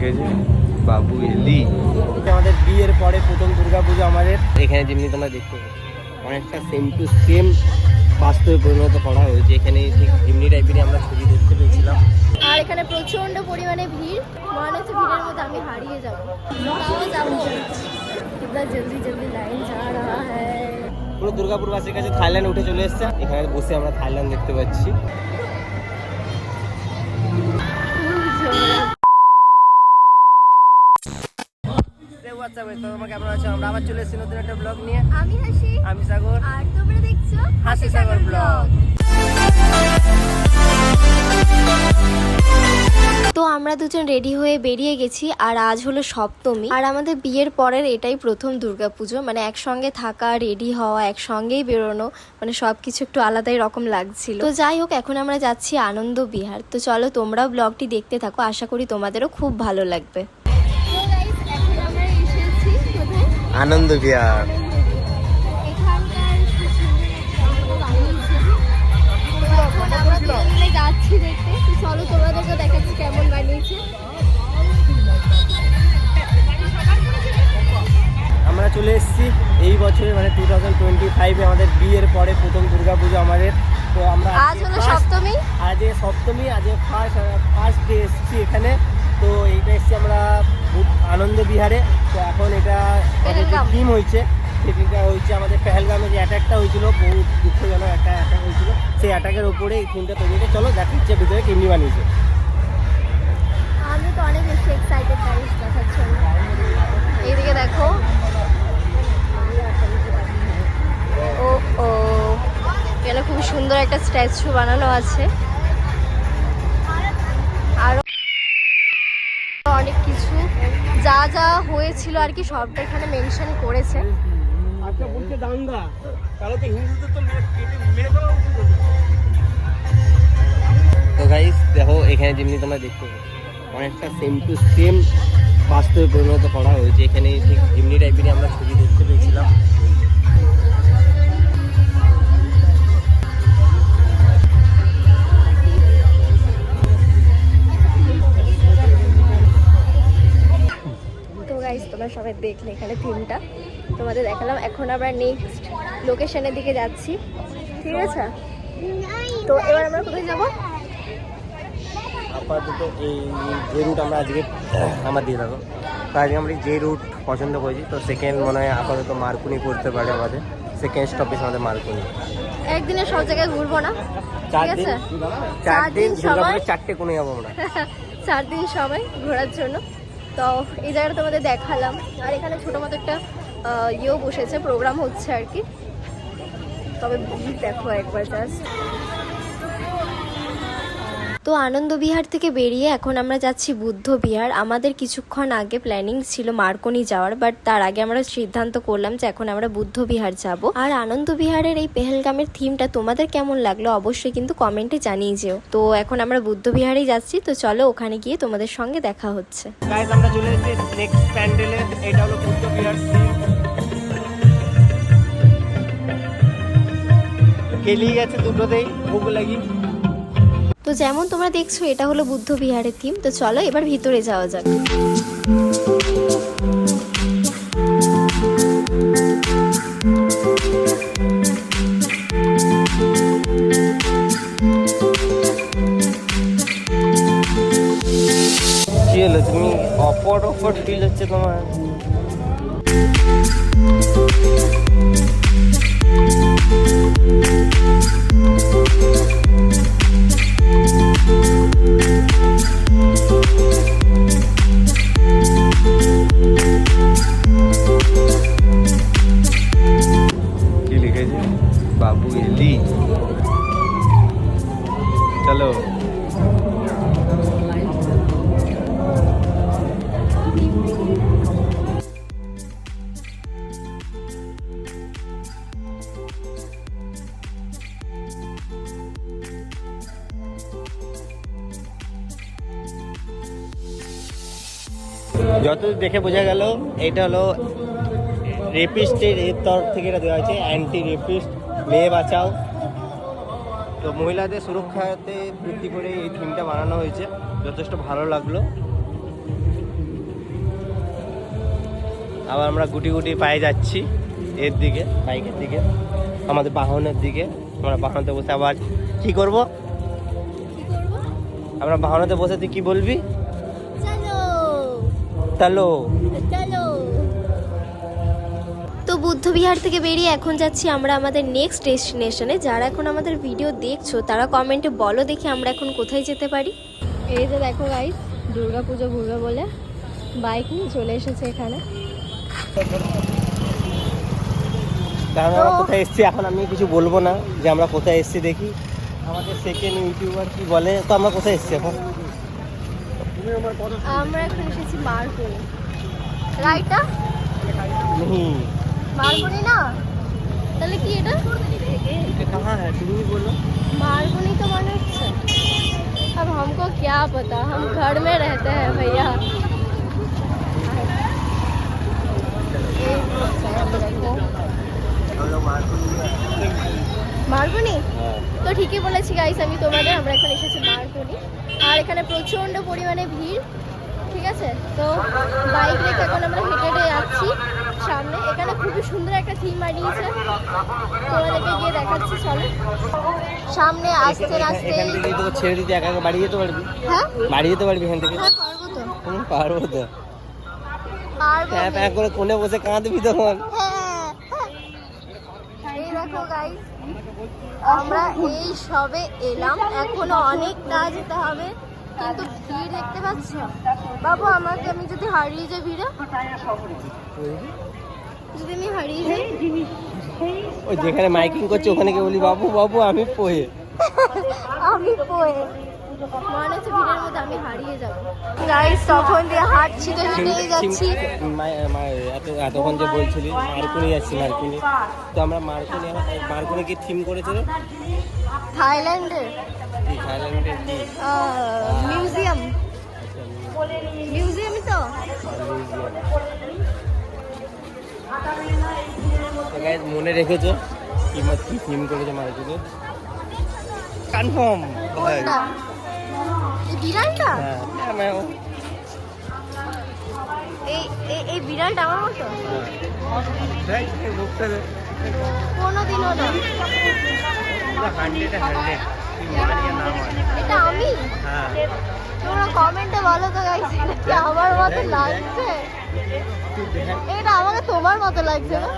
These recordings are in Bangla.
লিখেছে বাবু এলি। আমাদের বিয়ের পরে প্রথম দুর্গাপুজো আমাদের। এখানে যেমনি তোমরা দেখতে পাচ্ছ অনেকটা সেম টু সেম বাস্তবে পরিণত করা হয়েছে। এখানে ঠিক এমনি টাইপেরই আমরা ছবি দেখতে পেয়েছিলাম। আর এখানে প্রচণ্ড পরিমাণে ভিড়। মনে হচ্ছে ভিড়ের মধ্যে আমি হারিয়ে যাব। যাব। কিतना জলদি জলদি লাইন যা রাহা হ্যায়। পুরো দুর্গাপুরবাসীর কাছে থাইল্যান্ড উঠে চলে এসছে। এখানে বসে আমরা থাইল্যান্ড দেখতে পাচ্ছি। তোমাকে কেমন আছো? আমরা আবার চলে এসেছি নতুন একটা ব্লগ নিয়ে। আমি হাসি। আমি সাগর। আর তোমরা দেখছ হাসি সাগর ব্লগ তো আমরা দুজন রেডি হয়ে বেরিয়ে গেছি আর আজ হলো সপ্তমী। আর আমাদের বিয়ের পরের এটাই প্রথম দুর্গাপুজো মানে একসঙ্গে থাকা রেডি হওয়া একসঙ্গেই বেরোনো মানে সবকিছু একটু আলাদাই রকম লাগছিল। তো যাই হোক এখন আমরা যাচ্ছি আনন্দ বিহার। তো চলো তোমরাও ব্লগটি দেখতে থাকো আশা করি তোমাদেরও খুব ভালো লাগবে। আনন্দ বিহার। যাচ্ছি দেখতে। চলো তোমাদেরকে দেখাচ্ছি কেমন বানিয়েছে। আমরা চলে এসেছি এই বছরে মানে টু থাউজেন্ড টোয়েন্টি ফাইভে আমাদের বিয়ের পরে প্রথম দুর্গাপুজো আমাদের। তো আমরা আজ হলো সপ্তমী। আজকে সপ্তমী আজকে ফার্স্ট ফার্স্ট ডে এসেছি এখানে। তো এইটা এসেছি আমরা আনন্দ বিহারে। তো এখন এটা। থিম হয়েছে সেটা হয়েছে আমাদের পেহেলগামে যে অ্যাটাকটা হয়েছিল বহু দুঃখজনক একটা অ্যাটাক হয়েছিল। সেই অ্যাটাকের ওপরে এই থিমটা তৈরি হয়েছে। চলো দেখাচ্ছে ভিতরে কেমনি বানিয়েছে। আমি তো অনেক বেশি এক্সাইটেড গাইস দেখার জন্য এইদিকে দেখো। ও ও। এখানে খুব সুন্দর একটা স্ট্যাচু বানানো আছে। যা যা হয়েছিল আর কি সবটা এখানে মেনশন করেছে। আচ্ছা বলছে দাঙ্গা। তাহলে তো হিন্দুদের তো মেরে ফেলা উচিত তো গাইস দেখো এখানে যেমনি তোমরা দেখতে পাচ্ছ অনেকটা সেম টু সেম বাস্তবে পরিণত করা হয়েছে। এখানে ঠিক এমনি টাইপেরই আমরা ছবি দেখতে পেয়েছিলাম। সবাই দেখলে এখানে থিমটা তোমাদের দেখালাম। এখন আমরা নেক্সট লোকেশনের দিকে যাচ্ছি। ঠিক আছে? তো এবার আমরা কোথায় যাব? আপাতত এই যে রুট আমরা আজকে আমার দিয়ে থাকো তো আজকে আমরা যে রুট পছন্দ করেছি তো সেকেন্ড মনে হয় আপাতত মার্কুনি করতে পারে আমাদের। সেকেন্ড স্টপেজ আমাদের মার্কুনি। একদিনে সব জায়গায় ঘুরবো না। চার ঠিক দিন আছে চার দিন সময়। চারটে কোণে যাব আমরা। চার দিন সময় ঘোরার জন্য। তো এই জায়গাটা তোমাদের দেখালাম। আর এখানে ছোটো মতো একটা ইয়েও বসেছে প্রোগ্রাম হচ্ছে আর কি। তবে দেখো একবার জাস্ট তো আনন্দ বিহার থেকে বেরিয়ে এখন আমরা যাচ্ছি বুদ্ধ বিহার। আমাদের কিছুক্ষণ আগে প্ল্যানিং ছিল মার্কনি যাওয়ার বাট তার আগে আমরা সিদ্ধান্ত করলাম যে এখন আমরা বুদ্ধ বিহার যাব। আর আনন্দ বিহারের এই পেহেলগামের থিমটা তোমাদের কেমন লাগল অবশ্যই কিন্তু কমেন্টে জানিয়ে যেও। তো এখন আমরা বুদ্ধ বিহারেই যাচ্ছি, তো চলো ওখানে গিয়ে তোমাদের সঙ্গে দেখা হচ্ছে। গেছে দুটোতেই, ভোগ লাগি তো যেমন তোমরা দেখছ, এটা হলো বুদ্ধ বিহারের থিম তো চলো এবার ভিতরে যাওয়া যাক। অপর হচ্ছে তোমার? দেখে বোঝা গেল এটা হলো রেপিস্টের এর তরফ থেকে এটা দেওয়া হয়েছে অ্যান্টি রেপিস্ট মেয়ে বাঁচাও। তো মহিলাদের সুরক্ষাতে ভিত্তি করে এই থিমটা বানানো হয়েছে যথেষ্ট ভালো লাগল। আবার আমরা গুটি গুটি পায়ে যাচ্ছি এর দিকে বাইকের দিকে আমাদের বাহনের দিকে আমরা বাহনতে বসে আবার কি করব? আমরা বাহনতে বসে তুই কি বলবি? চলো চলো তো বুদ্ধবিহার থেকে বেরিয়ে এখন যাচ্ছি আমরা আমাদের নেক্সট ডেস্টিনেশনে যারা এখন আমাদের ভিডিও দেখছ তারা কমেন্টে বলো দেখি আমরা এখন কোথায় যেতে পারি। এই যে দেখো গাইস দুর্গা পুজো ঘুরবে বলে বাইক নিয়ে চলে এসেছে এখানে। আমরা কোথায় এসেছি? এখন আমি কিছু বলব না যে আমরা কোথায় এসেছি দেখি। আমাদের সেকেন্ড ইউটিউবার কি বলে? তো আমরা কোথায় এসেছি এখন? আমরা এখন এসেছি মারকুনি রাইটা नहीं মারকুনি না তাহলে কি এটা ये कहाँ है तुम ही बोलो मारकुनी तो माने अच्छा अब हमको क्या पता हम घर में रहते हैं भैया মারকুনি তো ঠিকই বলেছি গাইস আমি তোমাদের আমরা এখন এসেছি মারকুনি আর এখানে প্রচণ্ড পরিমাণে ভিড় ঠিক আছে? তো বাইক রেখে এখন আমরা হেঁটে হেঁটে যাচ্ছি সামনে। এখানে খুবই সুন্দর একটা থিম বানিয়েছে। তোমাদেরকে গিয়ে দেখাচ্ছি চলো। সামনে আসতে আসতে তো ছেড়ে দিতে একা একা বাড়ি যেতে পারবি? হ্যাঁ? বাড়ি যেতে পারবি এখান থেকে? হ্যাঁ পারব তো। পারব তো। পারব প্যাঁ প্যাঁ করে কোণে বসে কাঁদবি তখন হ্যাঁ এই দেখো গাইস আমরা এই সবে এলাম। এখনও অনেক কাজ যেতে হবে কিন্তু ভিড় দেখতে পাচ্ছ? বাবু আমাকে আমি যদি হারিয়ে যাই ভিড়ে? যদি আমি হারিয়ে যাই? ওই যেখানে মাইকিং করছে ওখানে কে বলি বাবু বাবু আমি পোয়ে আমি পয়ে মনে হচ্ছে ভিড়ের মধ্যে আমি হারিয়ে যাব। গাইস তখন দিয়ে হাঁটছি তো হেঁটেই যাচ্ছি। এত- এতক্ষণ যে বলছিলি মার্কুনি যাচ্ছি মার্কুনি তো আমরা মার্কুনি মার্কুনি কি থিম করেছিল? থাইল্যান্ডের থাইল্যান্ডের কি? মিউজিয়াম। তো। মনে রেখেছো কি থিম করেছে মার্কুনি কনফার্ম বিড়ালটা? হ্যাঁ হ্যাঁ, এই এই বিড়ালটা আমার মতো? দেখ, এই মুখটা দেখ। কোনোদিনও না। পুরো 100 এ 100 তুই মানিয়ে না এটা আমি? হ্যাঁ। তোমরা কমেন্টে বলো তো গাইস কি আমার মতো লাগছে? এটা আমাকে তোমার মতো লাগছে না?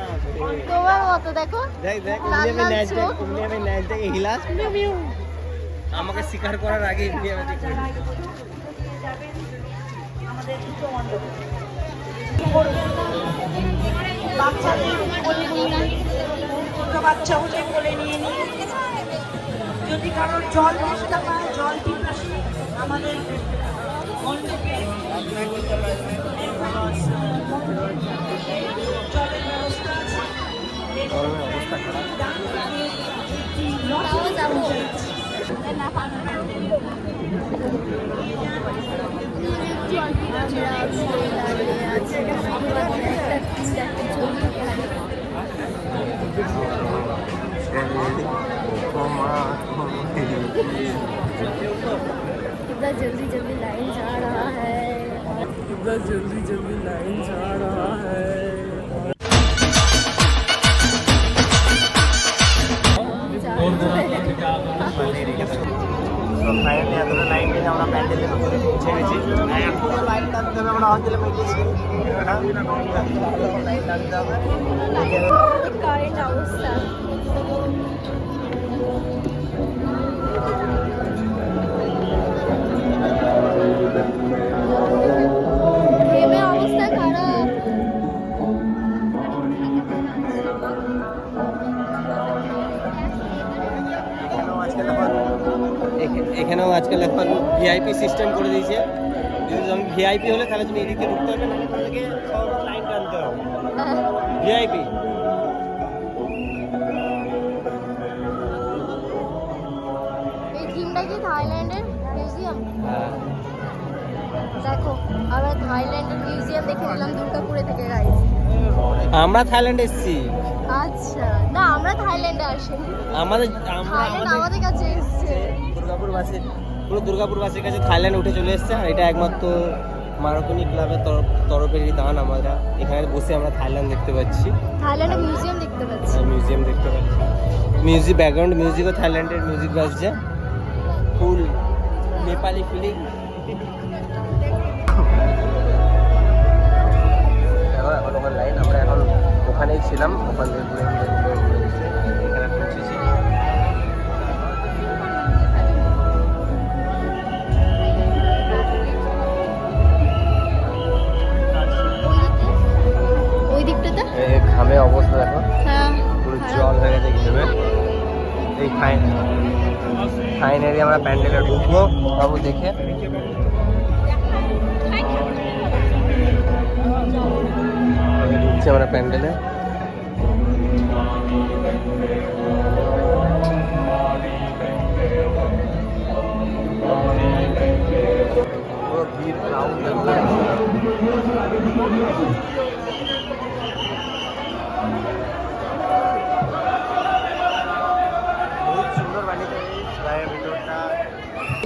তোমার মতো দেখো। দেখ আমি হিলাস। Mu mu. আমাকে স্বীকার করার আগে। বাচ্চা হলে কোলে নিয়ে নিয়ে যদি কারোর জল তেষ্টা পায় জল পিপাসী আমাদের জলের ব্যবস্থা আছে। कितना जल्दी जल्दी लाइन जा रहा है ফাইনালি এতটা লাইন নিয়ে আমরা প্যান্ডেলের উপরে পৌঁছে গেছি এখনও লাইন টানতে হবে আমরা হসপিটালে মেগেছি লাইন টানতে হবে কারেন্ট অবস্থা আজকাল এখন ভিআইপি সিস্টেম করে দিয়েছে। যদি তুমি ভিআইপি হলে তাহলে তুমি এদিকে ঢুকতে হবে না তোমাকে লাইন টানতে হবে ভিআইপি এই থিমটা কি থাইল্যান্ডের মিউজিয়াম দেখো আমরা থাইল্যান্ডের মিউজিয়াম দেখে নিলাম দুর্গাপুরে থেকে আমরা থাইল্যান্ড এসেছি। আচ্ছা। না আমরা থাইল্যান্ডে আসিনি। আমাদের আমরা থাইল্যান্ড আমাদের আমাদের কাছে এসছে। দুর্গাপুর বাসে পুরো দুর্গাপুর বাসের কাছে থাইল্যান্ড উঠে চলে এসেছে আর এটা একমাত্র মারকনি ক্লাবের তরফ তরফেরই দান আমরা। এখানে বসে আমরা থাইল্যান্ড দেখতে পাচ্ছি। থাইল্যান্ডে মিউজিয়াম দেখতে পাচ্ছি। মিউজিয়াম দেখতে পাচ্ছি। মিউজিক ব্যাকগ্রাউন্ড মিউজিকও থাইল্যান্ডের মিউজিক বাজছে। ফুল নেপালি ফিলিং এখন ওখানে লাইন আমরা এখন ওখানেই ছিলাম। ওখান থেকে অবস্থা দেখো। হ্যাঁ পুরো জল হয়ে গেছে ঘেমে এই ফাইন ফাইনালি আমরা প্যান্ডেলে ঢুকবো। বাবু দেখে। ঢুকছি আমরা প্যান্ডেলে। পুরো ভিড় crowd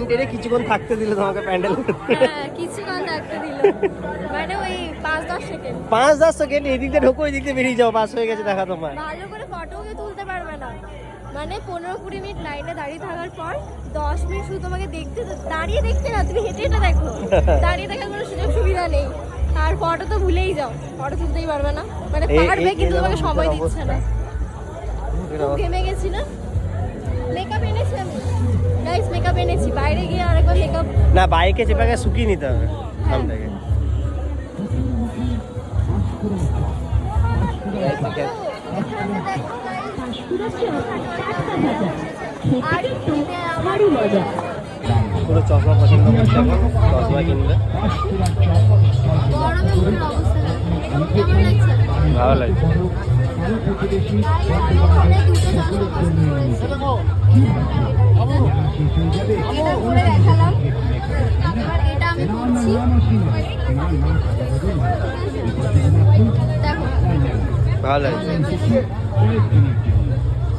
টেনে কিছুক্ষণ থাকতে দিল তোমাকে প্যান্ডেল হ্যাঁ কিছুক্ষণ থাকতে দিল। মানে ওই পাঁচ দশ সেকেন্ড। পাঁচ দশ সেকেন্ড এদিক দিয়ে ঢোকো এদিক দিয়ে বেরিয়ে যাও পাস হয়ে গেছে দেখা তোমার। ভালো করে ফটো তুলতে পারবে না। মানে পনেরো কুড়ি মিনিট লাইনে দাঁড়িয়ে থাকার পর দশ মিনিট শুধু তোমাকে দেখতে দাঁড়িয়ে দেখতে না তুমি হেঁটে হেঁটে দেখো। দাঁড়িয়ে দেখার কোনো সুযোগ সুবিধা নেই। আর ফটো তো ভুলেই যাও। ফটো তুলতেই পারবে না। মানে পারবে কিন্তু তোমাকে সময় দিচ্ছে না। ঘেমে গেছি না? মেকআপ এনেছি আমি। গাইস মেকআপ এনেছি। বাইরে গিয়ে আরেকবার মেকআপ না বাইকে চেপে শুকিয়ে নিতে হবে সামনে থেকে। পুরো চশমা পছন্দ করছে এখন চশমা কিনবে। লাগছে। ভালো লাগছে। এটা দেখালাম এটা আমি ভালো লাগছে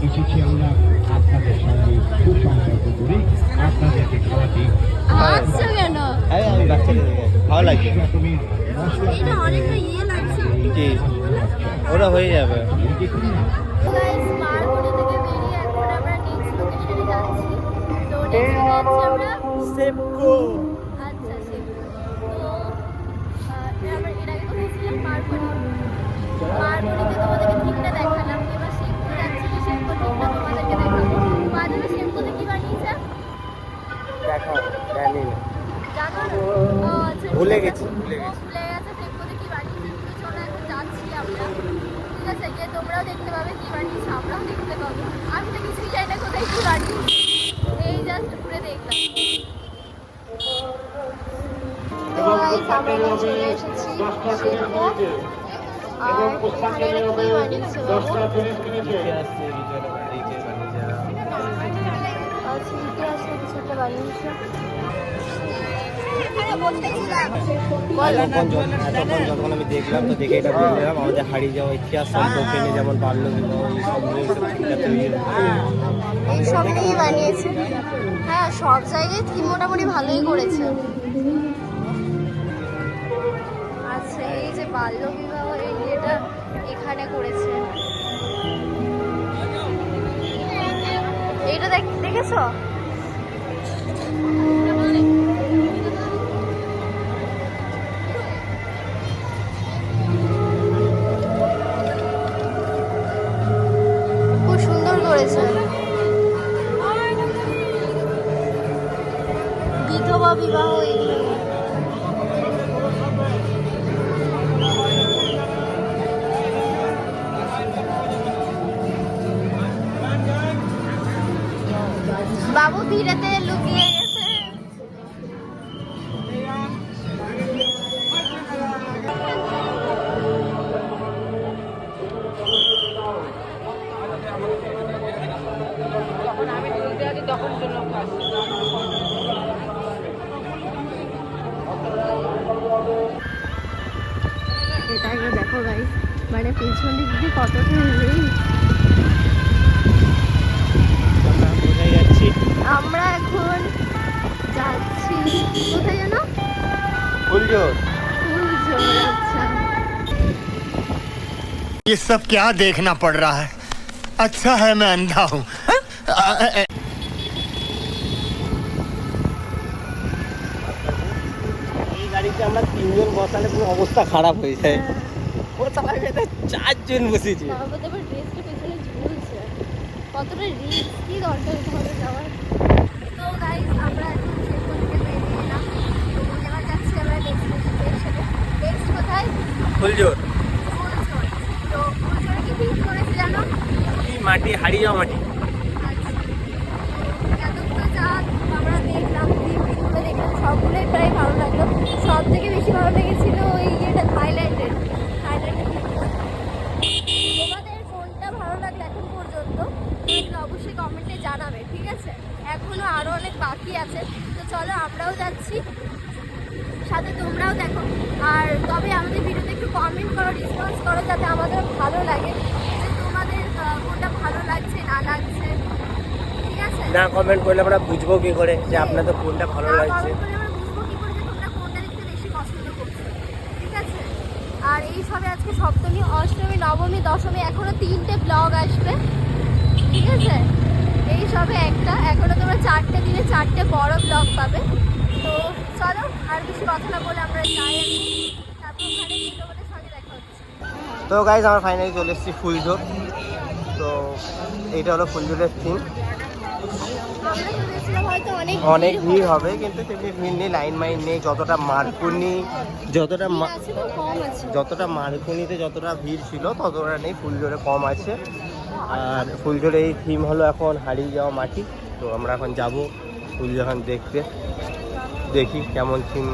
এসেছি আমরা আপনাদের সঙ্গে সুসম্পর্ক করি আপনাদেরকে খাওয়াতে কেন? আমি বাচ্চাদের ভালো লাগছে এটা অনেকটা ইয়ে লাগছে কি ওটা হয়ে যাবে যাচ্ছি তো নেক্সট যাচ্ছি আমরা সেপকো আচ্ছা সে তো আমরা এর আগে কোথায় ছিলাম মারকুনি মারকুনিতে তোমাদেরকে ঠিকটা দেখালাম এবার শেমপুর যাচ্ছি ঠিকটা তোমাদেরকে দেখাবো বাজারে কি বানিয়েছে দেখো জানি না জানো না? ও, ভুলে গেছি, ভুলে গেছি। ভুলে গেছে শেমপুতে কি বানিয়েছে তো চলো এখন যাচ্ছি আমরা গিয়ে তোমরাও দেখতে পাবে কি বানিয়েছে আমরাও দেখতে পাবো। আমি তো কিছুই জানি না কোথায় কি বানিয়েছি এই জাস্ট ঘুরে দেখলাম। আমরা চলে এসেছি আর এখানে বানিয়েছে বাবু? এতক্ষণ যখন আমি দেখলাম তো দেখে এটা বলে দিলাম আমাদের হারিয়ে যাওয়া ইতিহাস সম্পর্কে নিয়ে যেমন বাল্য বিবাহ এইসব নিয়ে এইসব চিন্তা তৈরি সব নিয়েই বানিয়েছে। হ্যাঁ সব জায়গায় থিম মোটামুটি ভালোই করেছে। আচ্ছা এই যে বাল্য বিবাহ এই ইয়েটা এখানে করেছে। দেখ দেখেছ? এটা আগে দেখো গাইস মানে পেছন দিক দিয়ে কতটা ভিড় আমরা কোথায় যাচ্ছি আমরা এখন যাচ্ছি কোথায় যেন ফুলজোর ये सब क्या देखना पड़ रहा है अच्छा है मैं अंधा हूँ বসালে পুরো অবস্থা খারাপ হয়ে যায়। চালায় চারজন বসেছি। কতটা রিস্ক কি দরকার ঘরে যাওয়ার? তো গাইস আমরা এখন সেখান থেকে বেরিয়ে এলাম। তো এবার যাচ্ছি আমরা ডেস্টিনেশনে নেক্সট কোথায়? ফুলজোর তো কি করেছে জানো? মাটি? হারিয়ে যাওয়া মাটি যা আমরা দেখলাম দেখলাম সবগুলোই প্রায় ভালো লাগল সব থেকে বেশি ভালো লেগেছিল ওই ইয়েটা থাইল্যান্ডের। থাইল্যান্ডের তোমাদের কোনটা ভালো লাগল এখন পর্যন্ত তোমরা অবশ্যই কমেন্টে জানাবে ঠিক আছে? এখনও আরও অনেক বাকি আছে। তো চলো আমরাও যাচ্ছি। সাথে তোমরাও দেখো। আর তবে আমাদের ভিডিওতে একটু কমেন্ট করো রেসপন্স করো যাতে আমাদের ভালো লাগে। যে তোমাদের কোনটা ভালো লাগছে না লাগছে। ঠিক আছে? না কমেন্ট করলে আমরা বুঝব কি করে যে আপনাদের কোনটা ভালো লাগছে comment করলে আমরা বুঝব কি করে যে তোমরা কোনটা দেখতে বেশি পছন্দ করছ ঠিক আছে আর এই সবে আজকে সপ্তমী অষ্টমী নবমী দশমী এখনও তিনটে ব্লগ আসবে। ঠিক আছে? এই সবে একটা এখনও তোমরা চারটে দিনে চারটে বড় ব্লগ পাবে। তো চলো আর বেশি কথা না বলে আমরা যাই তারপর ওখানে গিয়ে তোমাদের সঙ্গে দেখা হচ্ছে। তো গাইজ আমরা ফাইনালি চলে এসেছি ফুলজোর তো এইটা হলো ফুলজোরের থিম অনেক ভিড় হবে। কিন্তু তেমনি ভিড় নেই লাইন মাইন নেই যতটা মারকুনি যতটা যতটা মারকুনিতে যতটা ভিড় ছিল ততটা নেই ফুলজোরে কম আছে। আর ফুলজোরে এই থিম হলো এখন হারিয়ে যাওয়া মাটি তো আমরা এখন যাব ফুল যখন দেখতে। দেখি কেমন থিম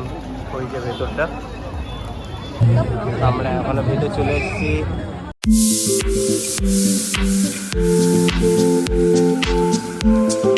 হয়েছে ভেতরটা। আমরা এখনও ভেতর চলে এসেছি। গাছ লাগান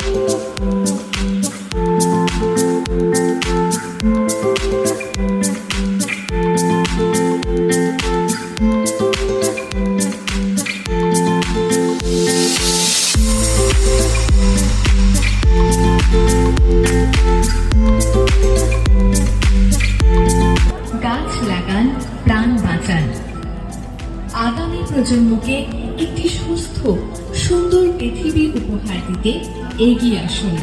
প্রাণ বাঁচান। আগামী প্রজন্মকে একটি সুস্থ সুন্দর পৃথিবী উপহার দিতে এগিয়ে আসুন।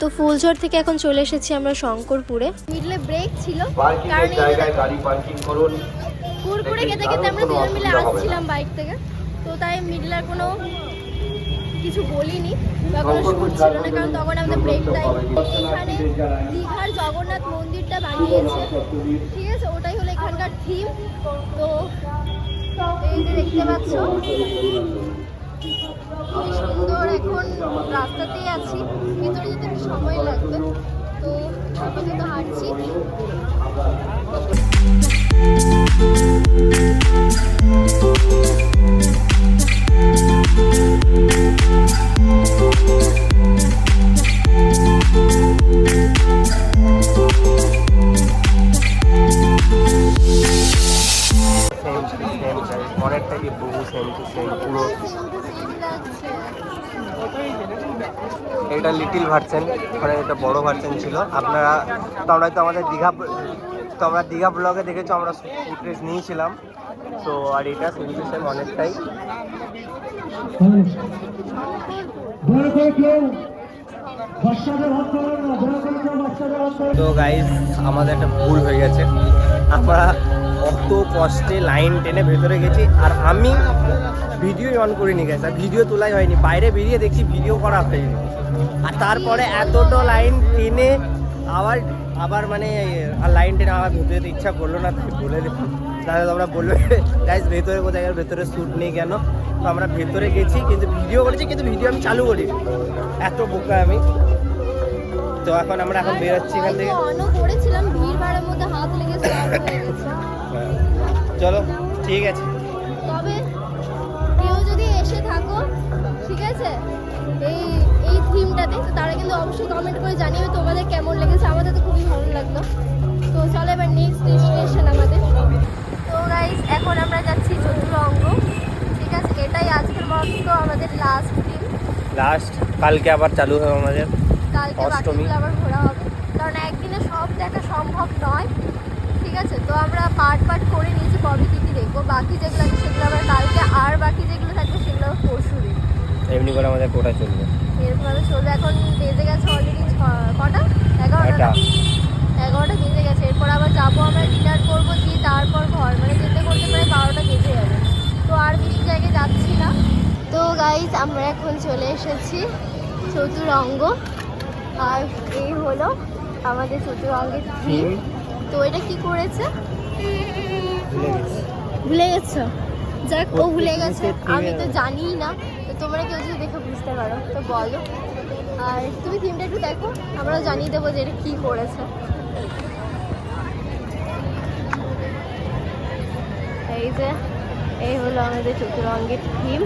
তো ফুলঝড় থেকে এখন চলে এসেছি আমরা শঙ্করপুরে। মিডলে ব্রেক ছিল কারণ এই যে গাড়ি পার্কিং করুন। কুরকুরে খেতে খেতে আমরা দুজন মিলে আসছিলাম বাইক থেকে। তো তাই মিডলে কোনো কিছু বলিনি বা কোনো শুট ছিল না কারণ তখন আমাদের ব্রেক টাইম এখানে দীঘার জগন্নাথ মন্দিরটা বানিয়েছে। ঠিক আছে ওটাই হলো এখানকার থিম তো এই যে দেখতে পাচ্ছ খুবই সুন্দর এখন রাস্তাতেই আছি, ভিতরে যেতে সময় লাগবে, তো আপাতত হাঁটছি। সেম সেম সেম সেম পুরো এটা লিটিল ভার্সেন মানে এটা বড় ভার্সেন ছিল আপনারা তোমরা তো আমাদের দীঘা তো আমরা দীঘা ব্লগে দেখেছ আমরা ফুটেজ নিয়েছিলাম তো আর এটা সেম সেম অনেকটাই তো গাইজ আমাদের একটা ভুল হয়ে গেছে। আমরা অত কষ্টে লাইন টেনে ভেতরে গেছি, আর আমি ভিডিও অন করিনি গেছে ভিডিও তোলাই হয়নি। বাইরে বেরিয়ে দেখছি ভিডিও করা হয়নি। আর তারপরে এতটা লাইন টেনে আবার আবার মানে লাইন টেনে আবার ভেতরে ইচ্ছা করল না, তাই বলে দিলাম। তাহলে তোমরা বলবে গাইজ ভেতরে কোথায় গেল ভেতরে শ্যুট নেই কেন? তো আমরা ভেতরে গেছি কিন্তু ভিডিও করেছি কিন্তু ভিডিও আমি চালু করি এত বোকা আমি। তো এখন আমরা এখন বেরোচ্ছি এখান থেকে। করেছিলাম ভিড় ভাড়ের মধ্যে হাত লেগে। চলো ঠিক আছে। তবে কেউ যদি এসে থাকো ঠিক আছে? এই এই থিমটাতে তো তারা কিন্তু অবশ্যই কমেন্ট করে জানিয়ে তোমাদের কেমন লেগেছে। আমাদের তো খুবই ভালো লাগল। তো চলো এবার নেক্সট ডেস্টিনেশন আমাদের। তো গাইস এখন আমরা যাচ্ছি চতুরঙ্গ ঠিক আছে? এটাই আজকের মতো আমাদের লাস্ট দিন। লাস্ট কালকে আবার চালু হবে আমাদের। কালকে। বাকিগুলো আবার ঘোরা হবে। কারণ একদিনে সব দেখা সম্ভব নয়। ঠিক আছে? তো আমরা পার্ট পার্ট করে নিয়েছি কবে কী কী দেখব। বাকি যেগুলো আছে সেগুলো আবার কালকে। আর বাকি যেগুলো থাকবে সেগুলো আবার পরশু দিন। এমনি করে আমাদের কোটা চলবে। এরকমভাবে চলবে। এখন বেজে গেছে অলরেডি কটা? এগারোটা এগারোটা বেজে গেছে। এরপর আবার যাব আমরা ডিনার করব দিয়ে তারপর ঘর। মানে যেতে করতে প্রায় বারোটা বেজে যাবে। তো আর বেশি জায়গায় যাচ্ছি না। তো গাইজ আমরা এখন চলে এসেছি চতুরঙ্গ। আর এই হলো আমাদের চতুরঙ্গের থিম তো এটা কি করেছে? ভুলে গেছি। যাক ও ভুলে গেছে। আমি তো জানিই না। তো তোমরা কেউ যদি দেখে বুঝতে পারো তো বলো। আর তুমি থিমটা একটু দেখো। আমরাও জানিয়ে দেবো যে এটা কী করেছে। এই যে, এই হলো আমাদের চতুরঙ্গের থিম।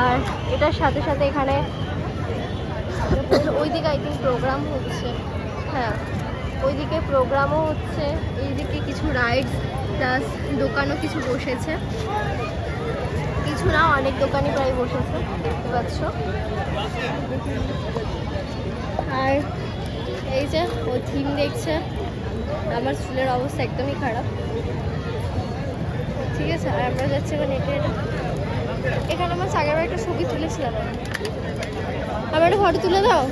আর এটার সাথে সাথে এখানে ওইদিকে আই থিঙ্ক প্রোগ্রাম হচ্ছে। হ্যাঁ ওইদিকে প্রোগ্রামও হচ্ছে। এইদিকে কিছু রাইডস প্লাস দোকানও কিছু বসেছে। কিছু না, অনেক দোকানই প্রায় বসেছে, দেখতে পাচ্ছ। আর এই যে, ও থিম দেখছে। আমার চুলের অবস্থা একদমই খারাপ। ঠিক আছে আর আমরা যাচ্ছি মানে হেঁটে এখানে আমার আগেরবার একটা ছবি তুলেছিলাম আমি। আমার একটা ফটো তুলে দাও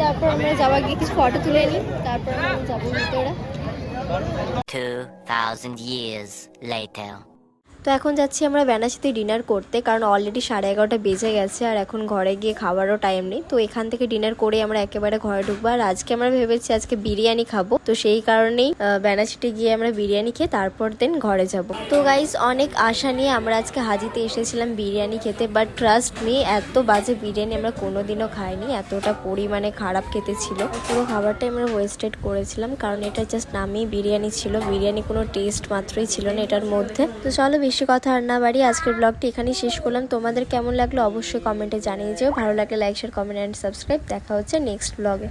তারপর আমরা যাওয়া গিয়ে কিছু ফটো তুলে নিই তারপর আমরা যাব ভিতরে 2,000 years later. তো এখন যাচ্ছি আমরা বেনাচিতে ডিনার করতে কারণ অলরেডি সাড়ে এগারোটা বেজে গেছে আর এখন ঘরে গিয়ে খাবারও টাইম নেই। তো এখান থেকে ডিনার করে আমরা একেবারে ঘরে ঢুকবো। আর আজকে আমরা ভেবেছি আজকে বিরিয়ানি খাব। তো সেই কারণেই আহ, গিয়ে আমরা বিরিয়ানি খেয়ে তারপর দিন ঘরে যাব। তো গাইজ অনেক আশা নিয়ে আমরা আজকে হাজিতে এসেছিলাম বিরিয়ানি খেতে। বাট ট্রাস্ট মি এত বাজে বিরিয়ানি আমরা কোনোদিনও খাইনি। এতটা পরিমাণে খারাপ খেতে ছিল। পুরো খাবারটাই আমরা ওয়েস্টেড করেছিলাম। কারণ এটা জাস্ট নামেই বিরিয়ানি ছিল। বিরিয়ানি কোনো টেস্ট মাত্রই ছিল না এটার মধ্যে। তো চলো বেশি কথা আর না বাড়ি আজকের ব্লগটি এখানেই শেষ করলাম। তোমাদের কেমন লাগল অবশ্যই কমেন্টে জানিয়ে যেও। ভালো লাগলে like share comment and subscribe দেখা হচ্ছে নেক্সট ব্লগে